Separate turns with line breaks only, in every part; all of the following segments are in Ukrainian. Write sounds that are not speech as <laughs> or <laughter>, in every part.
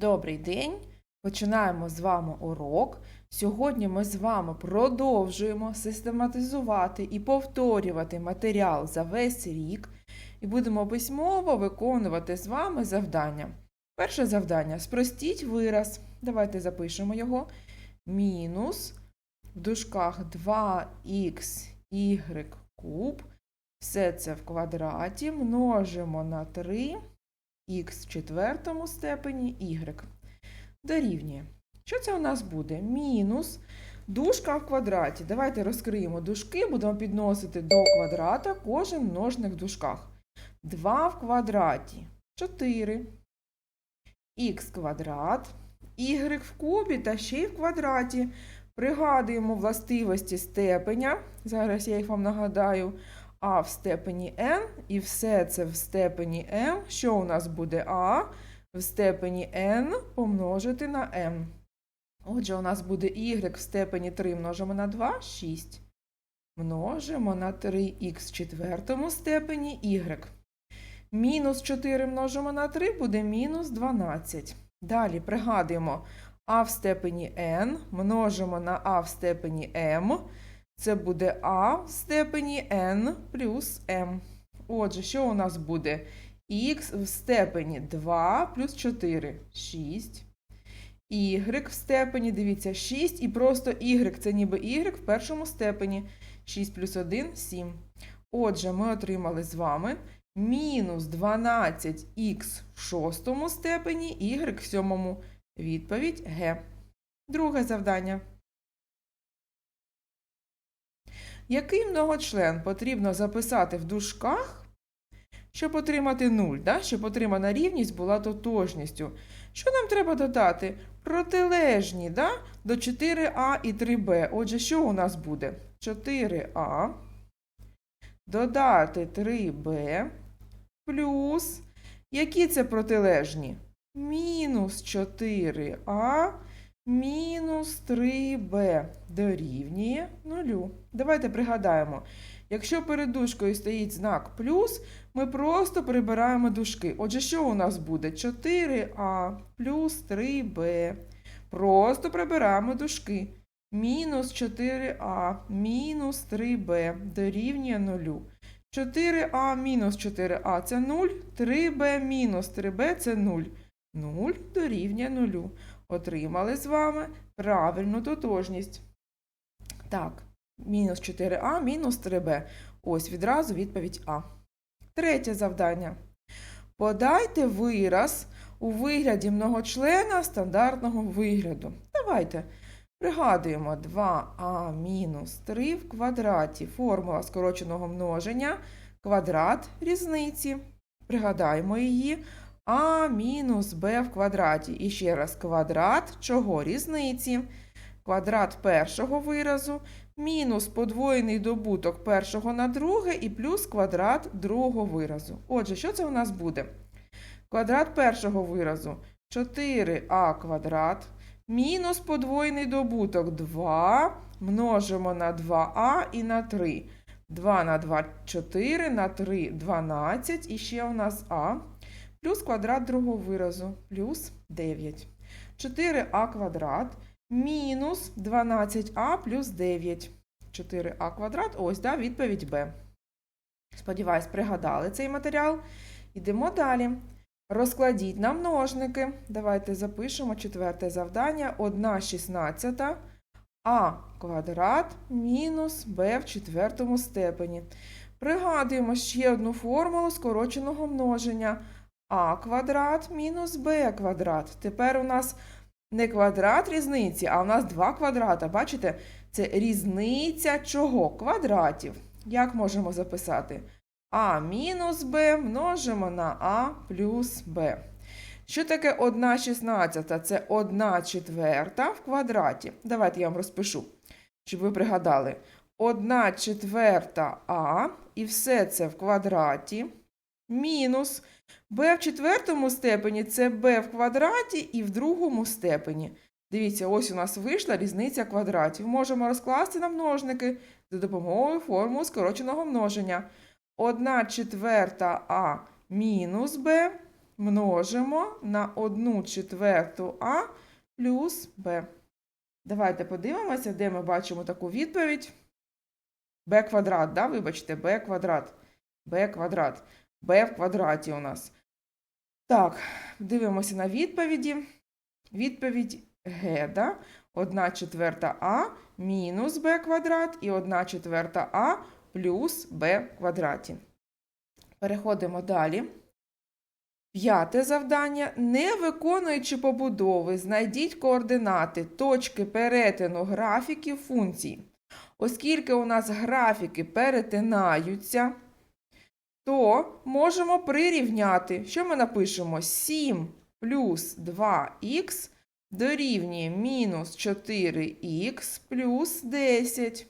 Добрий день! Починаємо з вами урок. Сьогодні ми з вами продовжуємо систематизувати і повторювати матеріал за весь рік і будемо письмово виконувати з вами завдання. Перше завдання спростіть вираз. Давайте запишемо його. Мінус в дужках 2х y куб. Все це в квадраті множимо на 3 х в четвертому степені y дорівнює. Що це у нас буде? Мінус дужка в квадраті. Давайте розкриємо дужки, будемо підносити до квадрата кожен множник в дужках. 2 в квадраті 4. х квадрат, y в кубі та ще й в квадраті. Пригадуємо властивості степеня. Зараз я їх вам нагадаю. А в степені n, і все це в степені m. Що у нас буде А в степені n помножити на m. Отже, у нас буде y в степені 3 множимо на 2 6. Множимо на 3х в четвертому степені y. Мінус 4 множимо на 3 буде мінус 12. Далі пригадуємо а в степені n множимо на а в степені m. Це буде а в степені n плюс m. Отже, що у нас буде? х в степені 2 плюс 4 6. Y в степені, дивіться, 6 і просто y це ніби y в першому степені. 6 плюс 1 7. Отже, ми отримали з вами мінус 12х в шостому степені, y в сьомому. Відповідь Г. Друге завдання. Який многочлен потрібно записати в дужках, щоб отримати 0, да? щоб отримана рівність була тотожністю? Що нам треба додати? Протилежні да? до 4а і 3b. Отже, що у нас буде? 4а додати 3b плюс. Які це протилежні? Мінус 4а мінус 3b дорівнює 0. Давайте пригадаємо, якщо перед дужкою стоїть знак плюс, ми просто прибираємо дужки. Отже, що у нас буде? 4а плюс 3b. Просто прибираємо дужки. Мінус 4а мінус 3b дорівнює 0. 4а мінус 4а це 0, 3b мінус 3b це 0. 0 дорівнює 0. Отримали з вами правильну тотожність. Так, мінус 4а мінус 3b. Ось відразу відповідь А. Третє завдання. Подайте вираз у вигляді многочлена стандартного вигляду. Давайте пригадуємо 2а мінус 3 в квадраті. Формула скороченого множення, квадрат різниці. Пригадаємо її а мінус b в квадраті. І ще раз квадрат чого? Різниці. Квадрат першого виразу, мінус подвоєний добуток першого на друге і плюс квадрат другого виразу. Отже, що це у нас буде? Квадрат першого виразу 4а квадрат. Мінус подвоєний добуток 2 множимо на 2а і на 3. 2 на 2 4, на 3 12. І ще у нас а плюс квадрат другого виразу, плюс 9. 4а квадрат мінус 12а плюс 9. 4а квадрат, ось да, відповідь Б. Сподіваюсь, пригадали цей матеріал. Йдемо далі. Розкладіть на множники. Давайте запишемо четверте завдання. 1 шістнадцята а квадрат мінус b в четвертому степені. Пригадуємо ще одну формулу скороченого множення а квадрат мінус Б квадрат. Тепер у нас не квадрат різниці, а у нас два квадрата. Бачите? Це різниця чого? Квадратів. Як можемо записати? А мінус Б множимо на А плюс Б. Що таке 1 шістнадцята? Це 1 четверта в квадраті. Давайте я вам розпишу, щоб ви пригадали. 1 четверта А, і все це в квадраті. Мінус b в четвертому степені це b в квадраті і в другому степені. Дивіться, ось у нас вийшла різниця квадратів. Можемо розкласти на множники за допомогою формули скороченого множення. 1 четверта а мінус b множимо на 1 четверту А плюс Б. Давайте подивимося, де ми бачимо таку відповідь. b квадрат, да? вибачте, b квадрат. b квадрат. B в квадраті у нас. Так, дивимося на відповіді. Відповідь Г, да? 1 четверта А мінус b квадрат і 1 четверта А плюс b в квадраті. Переходимо далі. П'яте завдання. Не виконуючи побудови, знайдіть координати точки перетину графіків функцій. Оскільки у нас графіки перетинаються, то можемо прирівняти. Що ми напишемо? 7 плюс 2х дорівнює мінус 4х плюс 10.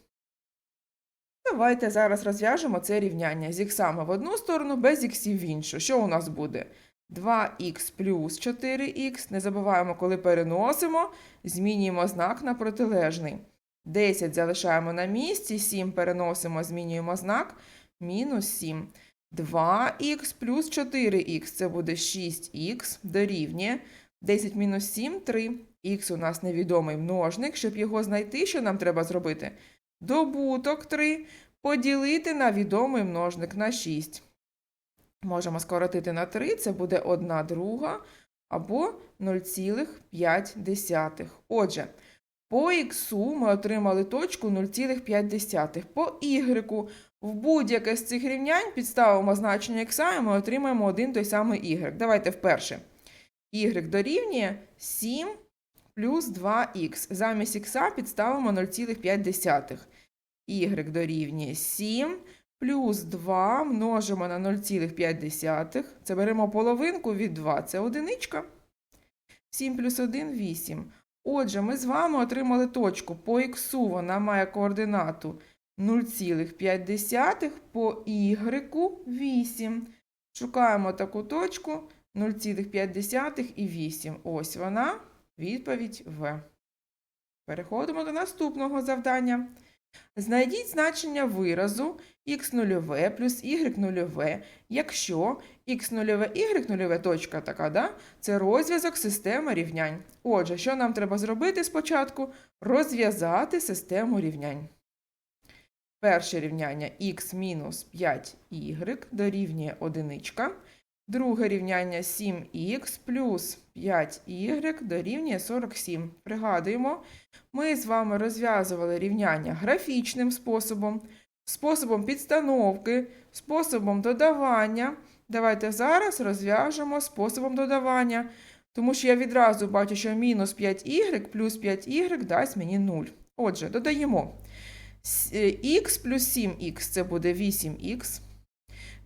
Давайте зараз розв'яжемо це рівняння з іксами в одну сторону, без іксів в іншу. Що у нас буде? 2х плюс 4х. Не забуваємо, коли переносимо, змінюємо знак на протилежний. 10 залишаємо на місці, 7 переносимо, змінюємо знак, мінус 7. 2х плюс 4х це буде 6х дорівнює 10 мінус 7 3. Х у нас невідомий множник. Щоб його знайти, що нам треба зробити? Добуток 3 поділити на відомий множник на 6. Можемо скоротити на 3, це буде 1 друга або 0,5. Отже, по х ми отримали точку 0,5. По y в будь-яке з цих рівнянь підставимо значення х і ми отримаємо один той самий y. Давайте вперше. y дорівнює 7 плюс 2х. Замість х підставимо 0,5. y дорівнює 7 плюс 2 множимо на 0,5. Це беремо половинку від 2, це одиничка. 7 плюс 1 – 8. Отже, ми з вами отримали точку по х, вона має координату 0,5, по y 8. Шукаємо таку точку 0,5 і 8. Ось вона, відповідь В. Переходимо до наступного завдання. Знайдіть значення виразу х0 плюс y0, якщо х0, y0 точка така, да? це розв'язок системи рівнянь. Отже, що нам треба зробити спочатку? Розв'язати систему рівнянь. Перше рівняння х мінус 5y дорівнює 1. Друге рівняння 7х плюс 5y дорівнює 47. Пригадуємо, ми з вами розв'язували рівняння графічним способом, способом підстановки, способом додавання. Давайте зараз розв'яжемо способом додавання, тому що я відразу бачу, що мінус 5y плюс 5y дасть мені 0. Отже, додаємо х плюс 7х це буде 8х.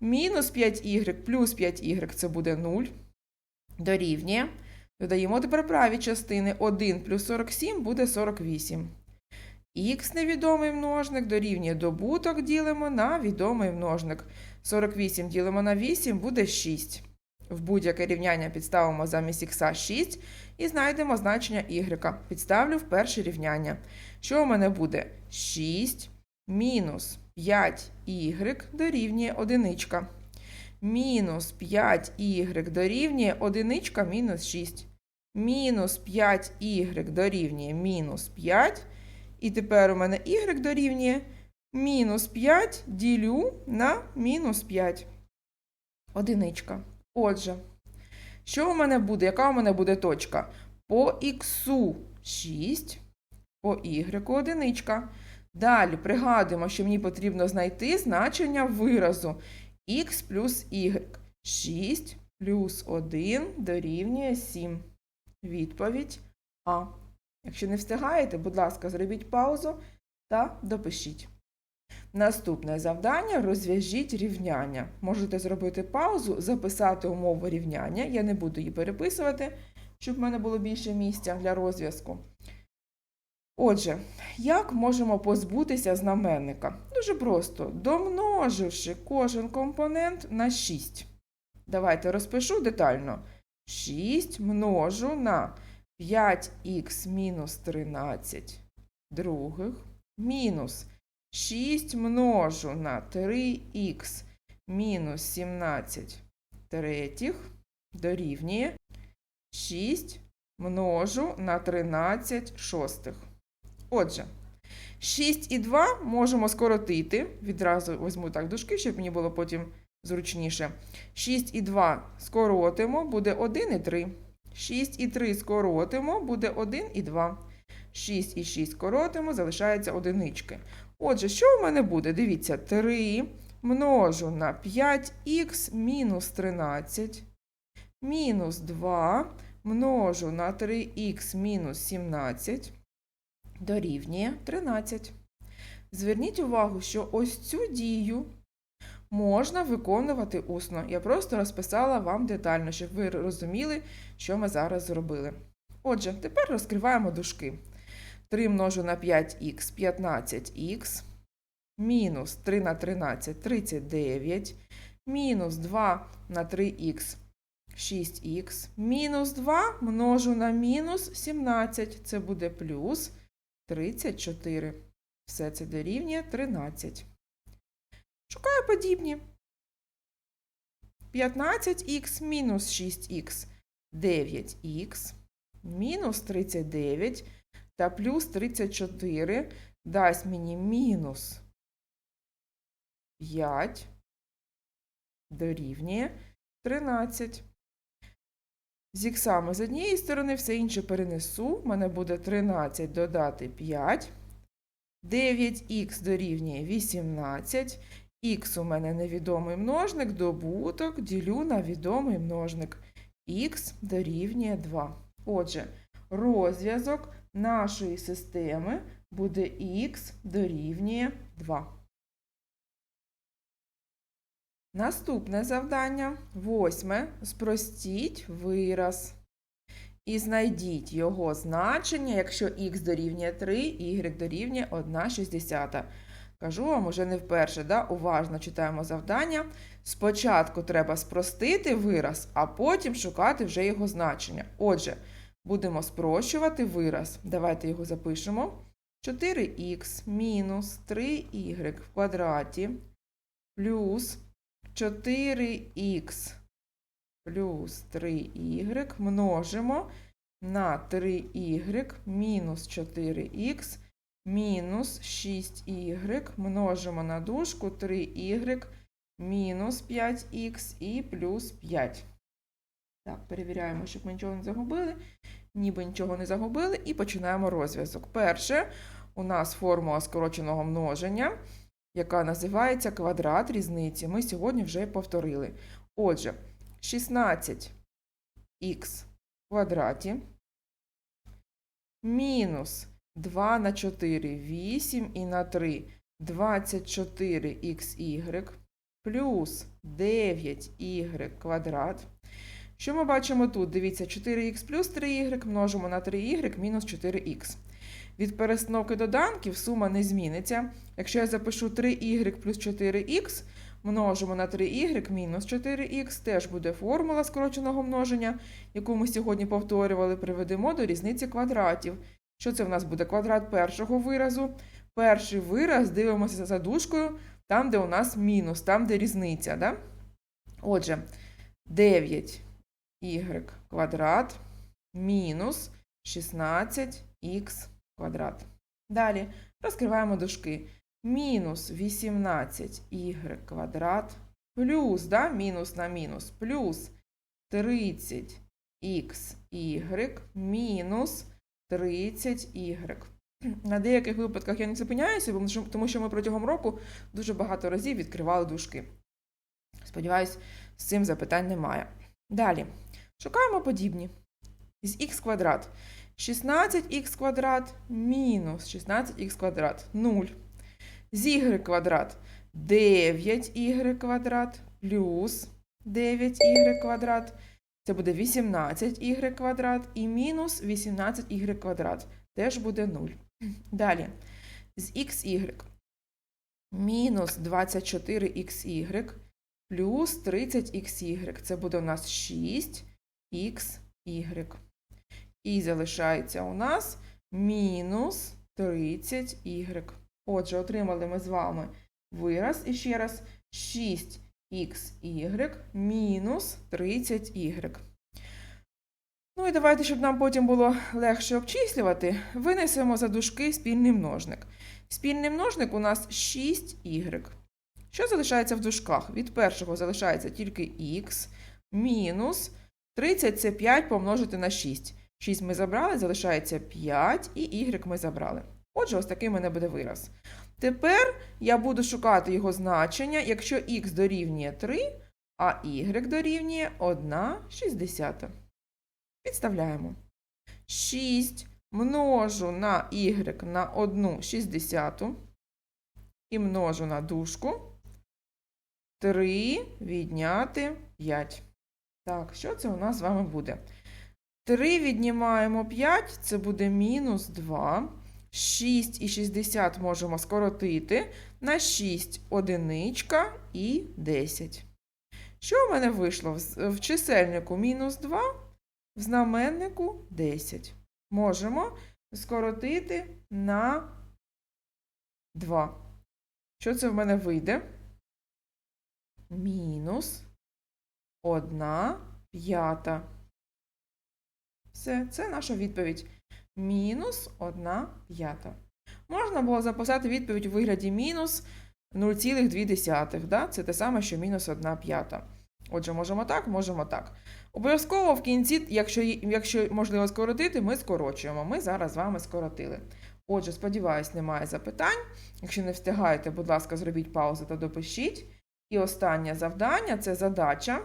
Мінус 5y плюс 5y це буде 0. Дорівнює. Додаємо тепер праві частини. 1 плюс 47 буде 48. Х невідомий множник дорівнює добуток ділимо на відомий множник. 48 ділимо на 8 буде 6. В будь-яке рівняння підставимо замість х 6 і знайдемо значення y. Підставлю в перше рівняння. Що у мене буде? 6 мінус 5y дорівнює 1. Мінус 5y дорівнює 1 мінус 6. Мінус 5y дорівнює мінус 5. І тепер у мене y дорівнює мінус 5 ділю на мінус 5. Одиничка. Отже, що у мене буде? Яка у мене буде точка? По х 6, по y одиничка. Далі пригадуємо, що мені потрібно знайти значення виразу х плюс y. 6 плюс 1 дорівнює 7. Відповідь А. Якщо не встигаєте, будь ласка, зробіть паузу та допишіть. Наступне завдання розв'яжіть рівняння. Можете зробити паузу, записати умову рівняння. Я не буду її переписувати, щоб в мене було більше місця для розв'язку. Отже, як можемо позбутися знаменника? Дуже просто, домноживши кожен компонент на 6. Давайте розпишу детально. 6 множу на 5х мінус 13 других мінус 6 множу на 3х мінус 17 третіх дорівнює 6 множу на 13 шостих. Отже, 6 і 2 можемо скоротити. Відразу візьму так дужки, щоб мені було потім зручніше. 6 і 2 скоротимо, буде 1 і 3. 6 і 3 скоротимо, буде 1 і 2. 6 і 6 скоротимо, залишається одинички. Отже, що в мене буде? Дивіться, 3 множу на 5х мінус 13, мінус 2 множу на 3х мінус 17 дорівнює 13. Зверніть увагу, що ось цю дію можна виконувати усно. Я просто розписала вам детально, щоб ви розуміли, що ми зараз зробили. Отже, тепер розкриваємо дужки. 3 множу на 5х 15х, мінус 3 на 13 39, мінус 2 на 3х 6х, мінус 2 множу на мінус 17, це буде плюс 34. Все це дорівнює 13. Шукаю подібні. 15х мінус 6х 9х мінус 39 та плюс 34 дасть мені мінус 5 дорівнює 13. З іксами з однієї сторони все інше перенесу. У мене буде 13 додати 5. 9х дорівнює 18. Х у мене невідомий множник, добуток ділю на відомий множник. Х дорівнює 2. Отже, розв'язок нашої системи буде х дорівнює 2. Наступне завдання восьме. Спростіть вираз. І знайдіть його значення, якщо х дорівнює 3, y дорівнює 1,60. Кажу вам уже не вперше, да? уважно читаємо завдання. Спочатку треба спростити вираз, а потім шукати вже його значення. Отже, будемо спрощувати вираз. Давайте його запишемо. 4х мінус 3y в квадраті плюс 4х плюс 3y множимо на 3y мінус 4х мінус 6y множимо на дужку 3y мінус 5х і плюс 5. Так, перевіряємо, щоб ми нічого не загубили. Ніби нічого не загубили, і починаємо розв'язок. Перше, у нас формула скороченого множення, яка називається квадрат різниці. Ми сьогодні вже повторили. Отже, 16х в квадраті мінус 2 на 4 8 і на 3 24xy плюс 9y квадрат. Що ми бачимо тут? Дивіться, 4х плюс 3y множимо на 3y мінус 4х. Від перестановки доданків сума не зміниться. Якщо я запишу 3y плюс 4х, множимо на 3y мінус 4х, теж буде формула скороченого множення, яку ми сьогодні повторювали, приведемо до різниці квадратів. Що це в нас буде? Квадрат першого виразу. Перший вираз дивимося за дужкою, там, де у нас мінус, там, де різниця. Да? Отже, 9y квадрат мінус 16х квадрат. Далі розкриваємо дужки. Мінус 18y квадрат плюс, да, мінус на мінус, плюс 30xy мінус 30y. На деяких випадках я не зупиняюся, тому що ми протягом року дуже багато разів відкривали дужки. Сподіваюсь, з цим запитань немає. Далі. Шукаємо подібні. З х квадрат. 16х квадрат мінус 16х квадрат 0. З y квадрат 9y квадрат плюс 9y квадрат. Це буде 18y квадрат і мінус 18y квадрат. Теж буде 0. <laughs> Далі. З xy мінус 24xy плюс 30xy. Це буде у нас 6xy. І залишається у нас мінус 30y. Отже, отримали ми з вами вираз. І ще раз 6 xy мінус 30y. Ну і давайте, щоб нам потім було легше обчислювати, винесемо за дужки спільний множник. Спільний множник у нас 6y. Що залишається в дужках? Від першого залишається тільки х мінус 30 це 5 помножити на 6. 6 ми забрали, залишається 5, і y ми забрали. Отже, ось такий в мене буде вираз. Тепер я буду шукати його значення, якщо х дорівнює 3, а y дорівнює 1,60. Підставляємо. 6 множу на y на 1,60 і множу на дужку. 3 відняти 5. Так, що це у нас з вами буде? 3 віднімаємо 5, це буде мінус 2. 6 і 60 можемо скоротити на 6 одиничка і 10. Що в мене вийшло? В- чисельнику мінус 2, в знаменнику 10. Можемо скоротити на 2. Що це в мене вийде? Мінус 1 п'ята. Все, це наша відповідь. Мінус 1 п'ята. Можна було записати відповідь у вигляді мінус 0,2. Да? Це те саме, що мінус 1 п'ята. Отже, можемо так, можемо так. Обов'язково в кінці, якщо, якщо можливо скоротити, ми скорочуємо. Ми зараз з вами скоротили. Отже, сподіваюсь, немає запитань. Якщо не встигаєте, будь ласка, зробіть паузу та допишіть. І останнє завдання це задача.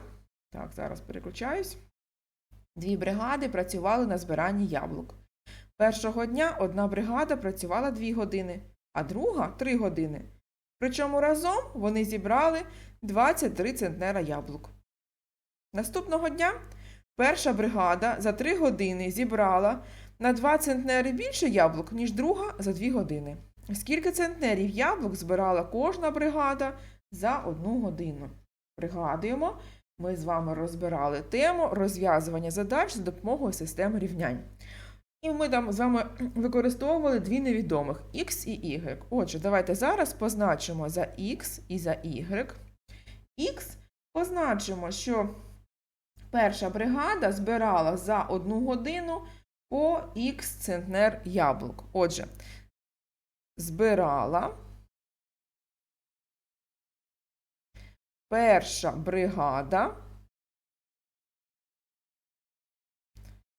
Так, зараз переключаюсь. Дві бригади працювали на збиранні яблук. Першого дня одна бригада працювала 2 години, а друга 3 години. Причому разом вони зібрали 23 центнера яблук. Наступного дня перша бригада за 3 години зібрала на 2 центнери більше яблук, ніж друга за 2 години. Скільки центнерів яблук збирала кожна бригада за одну годину? Пригадуємо, ми з вами розбирали тему розв'язування задач за допомогою системи рівнянь. І ми там з вами використовували дві невідомих x і y. Отже, давайте зараз позначимо за x і за y. X позначимо, що перша бригада збирала за одну годину по x центнер яблук. Отже, збирала перша бригада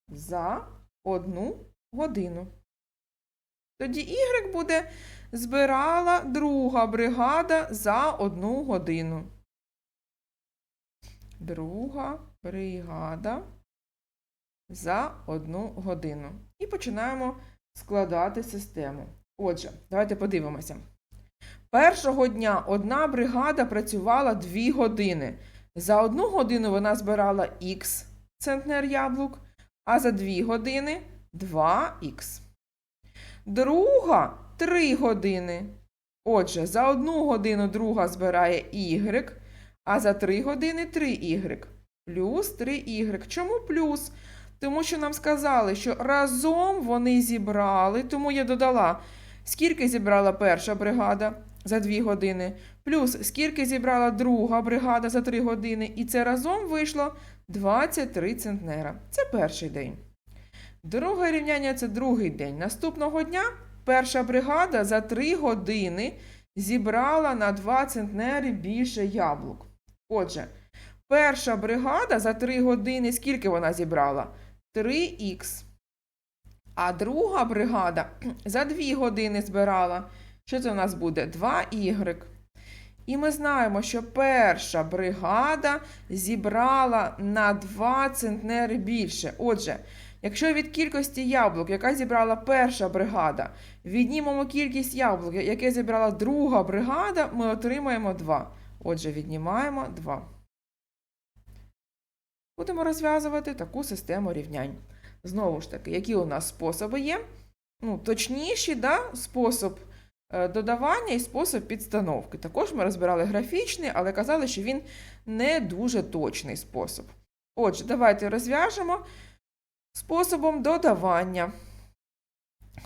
за одну годину. Тоді Y буде збирала друга бригада за одну годину. Друга бригада за одну годину. І починаємо складати систему. Отже, давайте подивимося. Першого дня одна бригада працювала 2 години. За одну годину вона збирала х центнер яблук, а за 2 години 2х. Друга 3 години. Отже, за одну годину друга збирає y, а за 3 години 3y. Плюс 3y. Чому плюс? Тому що нам сказали, що разом вони зібрали, тому я додала, скільки зібрала перша бригада за 2 години, плюс скільки зібрала друга бригада за 3 години, і це разом вийшло 23 центнера. Це перший день. Друге рівняння це другий день. Наступного дня перша бригада за 3 години зібрала на 2 центнери більше яблук. Отже, перша бригада за 3 години скільки вона зібрала? 3х. А друга бригада <clears throat> за 2 години збирала. Що це у нас буде? 2y. І ми знаємо, що перша бригада зібрала на 2 центнери більше. Отже, якщо від кількості яблук, яка зібрала перша бригада, віднімемо кількість яблук, яке зібрала друга бригада, ми отримаємо 2. Отже, віднімаємо 2. Будемо розв'язувати таку систему рівнянь. Знову ж таки, які у нас способи є? Ну, Точніші, да, спосіб додавання і спосіб підстановки. Також ми розбирали графічний, але казали, що він не дуже точний спосіб. Отже, давайте розв'яжемо способом додавання.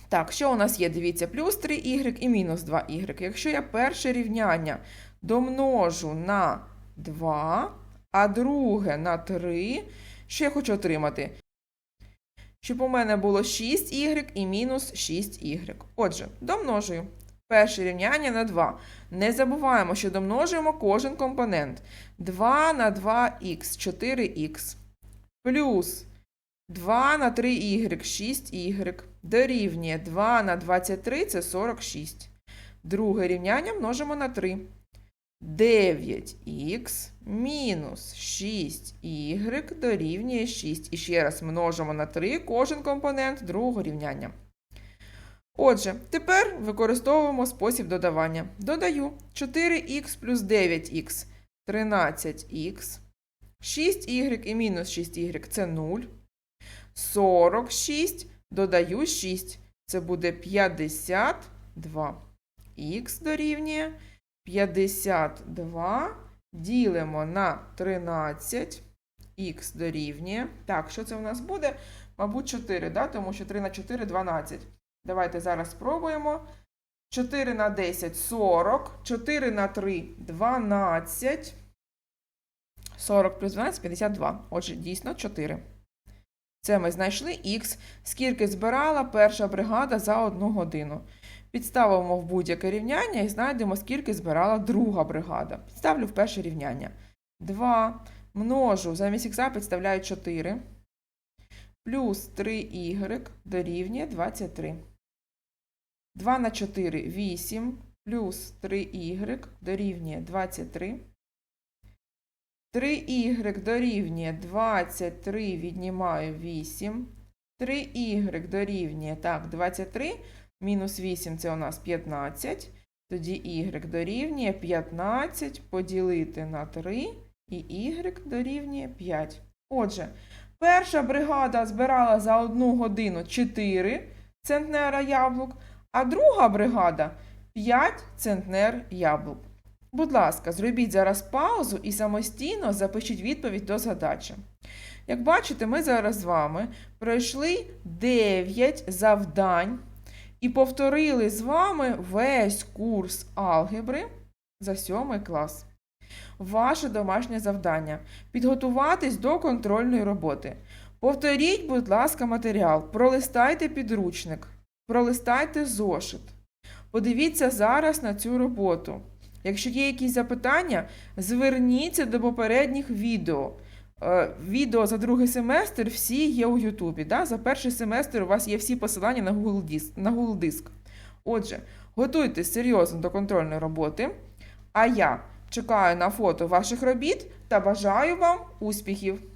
Так, що у нас є? Дивіться, плюс 3y і мінус 2y. Якщо я перше рівняння домножу на 2, а друге на 3. Що я хочу отримати? Щоб у мене було 6y і мінус 6y. Отже, домножую. Перше рівняння на 2. Не забуваємо, що домножуємо кожен компонент. 2 на 2х 4х. Плюс 2 на 3y 6y. Дорівнює 2 на 23 це 46. Друге рівняння множимо на 3. 9х мінус 6y дорівнює 6. І ще раз множимо на 3 кожен компонент другого рівняння. Отже, тепер використовуємо спосіб додавання. Додаю 4х плюс 9х 13х. 6y і мінус 6y це 0. 46 додаю 6. Це буде 52. Х дорівнює 52 ділимо на 13. Х дорівнює. Так, що це у нас буде? Мабуть, 4, да? тому що 3 на 4 12. Давайте зараз спробуємо. 4 на 10 40. 4 на 3 12. 40 плюс 12 52. Отже, дійсно 4. Це ми знайшли х, скільки збирала перша бригада за одну годину. Підставимо в будь-яке рівняння і знайдемо, скільки збирала друга бригада. Підставлю в перше рівняння. 2 множу, замість х підставляю 4. Плюс 3y дорівнює 23. 2 на 4 8. Плюс 3y дорівнює 23. 3y дорівнює 23, віднімаю 8. 3y дорівнює, так, 23, мінус 8 це у нас 15. Тоді y дорівнює 15 поділити на 3, і y дорівнює 5. Отже, перша бригада збирала за одну годину 4 центнера яблук, а друга бригада 5 центнер яблук. Будь ласка, зробіть зараз паузу і самостійно запишіть відповідь до задачі. Як бачите, ми зараз з вами пройшли 9 завдань і повторили з вами весь курс алгебри за 7 клас. Ваше домашнє завдання підготуватись до контрольної роботи. Повторіть, будь ласка, матеріал, пролистайте підручник, пролистайте зошит. Подивіться зараз на цю роботу. Якщо є якісь запитання, зверніться до попередніх відео. Е, Відео за другий семестр всі є у Ютубі. Да? За перший семестр у вас є всі посилання на Google Диск. Отже, готуйтесь серйозно до контрольної роботи. А я чекаю на фото ваших робіт та бажаю вам успіхів!